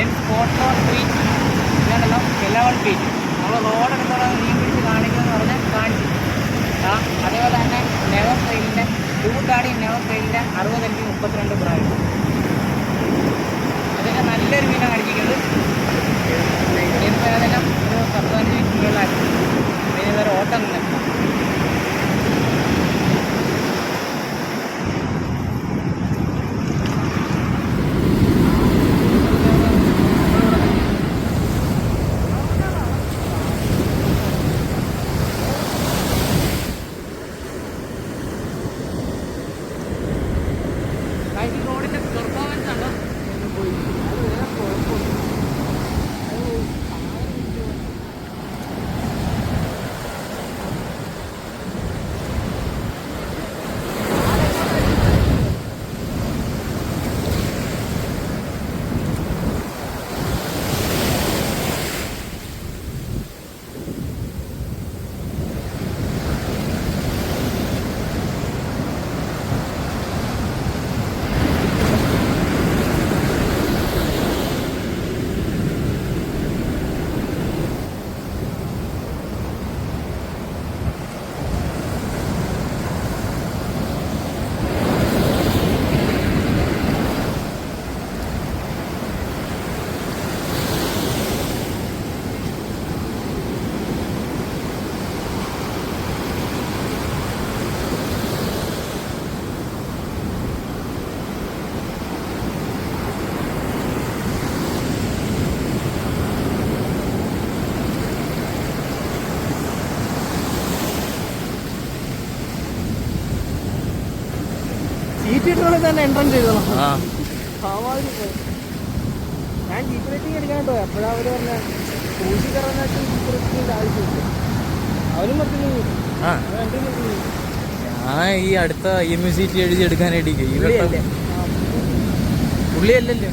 Lens photo three ഇതാണല്ലോ eleven feet നമ്മൾ റോഡെടുത്തോളം നീ പിടിച്ച് കാണിച്ചു. ആ അതേപോലെ തന്നെ നെവർ ട്രെയിലിന്റെ ചൂട്ടാടി നെവർ ട്രെയിലിന്റെ അറുപത് അഞ്ച് പി മുപ്പത്തിരണ്ട് പ്രായം സീറ്റ് തന്നെ എൻട്രൻസ് ചെയ്തോളാം. ഞാൻ ജീപ്പ് റേറ്റിംഗ് എടുക്കാൻ കേട്ടോ എപ്പോഴാ അവർ പറഞ്ഞ സൂചി കയറാനായിട്ട് ജീപ്പ് റേറ്റിംഗിന്റെ ആവശ്യമില്ല. അവരും മറ്റൊന്നും ആ. ഞാൻ ഈ അടുത്ത ഐ എം സി ടി എഴുതി എടുക്കാനായിട്ട് പുള്ളിയല്ലല്ലോ.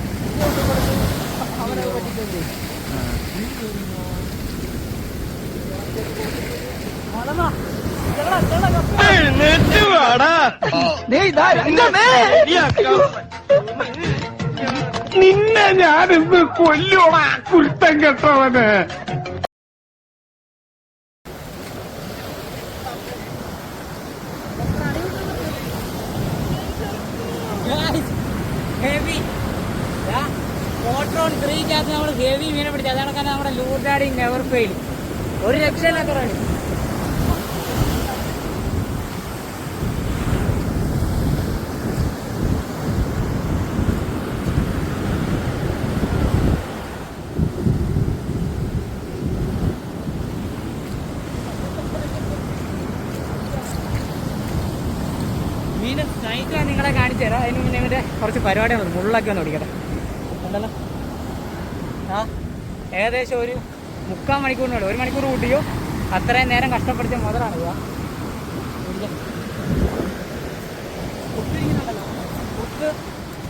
എഴുന്നേറ്റ് ആ. നിന്നെ ഞാനിന്ന് കൊല്ലോടാ കുരുത്തം കെട്ടവന്. ഹെവി ഫോട്ടോൺ ത്രീക്കകത്ത് നമ്മൾ ഹെവി മീനെ പിടിച്ചു. അതാണ് കാരണം നമ്മുടെ ലൂർഡാഡി നെവർ ഫെയിൽ ഒരു രക്ഷയില്ലാത്ത റോഡ് ഞാൻ നിങ്ങളെ കാണിച്ചു തരാം. അതിന് മുന്നേ ഇവന്റെ കുറച്ച് പരിപാടികളുണ്ട് മുള്ളൊക്കെ ഒന്ന് ഓടിക്കട്ടെ. ഉണ്ടല്ലോ ആ ഏകദേശം ഒരു മുക്കാൽ മണിക്കൂറിനോട് ഒരു മണിക്കൂർ കൂട്ടിയോ? അത്രയും നേരം കഷ്ടപ്പെടുത്തിയ മുതലാണ് ഇതാ. കുത്ത്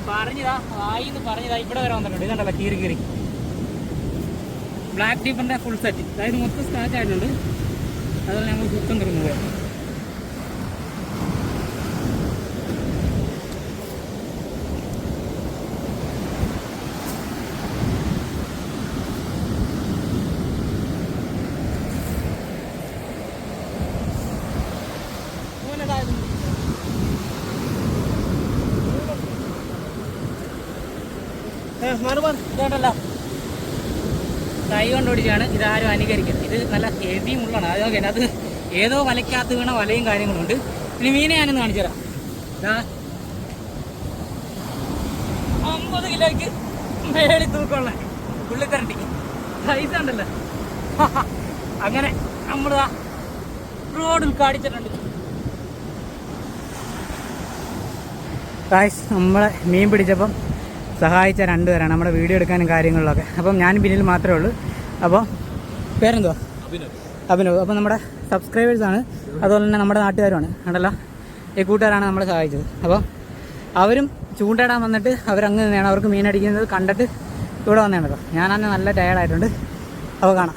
പറഞ്ഞതാ ആയിന്ന് പറഞ്ഞതാ ഇവിടെ വരെ വന്നിട്ടുണ്ട്. ഇതുണ്ടല്ലോ കീറി കീറി. ബ്ലാക്ക് ഡീപ്പിന്റെ ഫുൾ സെറ്റ് അതായത് മൊത്തം സ്റ്റാർട്ട് ആയിട്ടുണ്ട്. അതുപോലെ ഞങ്ങൾ കുത്തം ചെയ്യാം ഇതുണ്ടല്ലോ. കൈ കൊണ്ടോടിച്ചാണ് ഇതാരും അനുകരിക്കുന്നത്. ഇത് നല്ല ഹെവി മുള്ളാണ്. അതൊക്കെ അത് ഏതോ വലയ്ക്കകത്ത് വീണ വലയും കാര്യങ്ങളുണ്ട്. ഇനി മീനെ ഞാനൊന്ന് കാണിച്ചു തരാം. അമ്പത് കിലോയ്ക്ക് മേളി തൂക്കമുള്ള പുള്ളിക്കരണ്ടി സൈസ് ഉണ്ടല്ലോ. അങ്ങനെ നമ്മൾ റോഡിൽ കാടിച്ചിട്ടുണ്ട് നമ്മളെ മീൻ പിടിച്ചപ്പം സഹായിച്ച രണ്ടുപേരാണ് നമ്മുടെ വീഡിയോ എടുക്കാനും കാര്യങ്ങളിലൊക്കെ. അപ്പം ഞാൻ പിന്നിൽ മാത്രമേ ഉള്ളൂ. അപ്പോൾ പേരെന്തുവാ? അഭിനവ്. അപ്പം നമ്മുടെ സബ്സ്ക്രൈബേഴ്സാണ് അതുപോലെ തന്നെ നമ്മുടെ നാട്ടുകാരുമാണ്. കണ്ടല്ലോ? ഈ കൂട്ടുകാരാണ് നമ്മളെ സഹായിച്ചത്. അപ്പോൾ അവരും ചൂണ്ടയിടാൻ വന്നിട്ട് അവരങ്ങ് തന്നെയാണ്. അവർക്ക് മീനടിക്കുന്നത് കണ്ടിട്ട് ഇവിടെ വന്നതാണല്ലോ ഞാനന്ന് നല്ല ടയർഡായിട്ടുണ്ട് അപ്പോൾ കാണാം.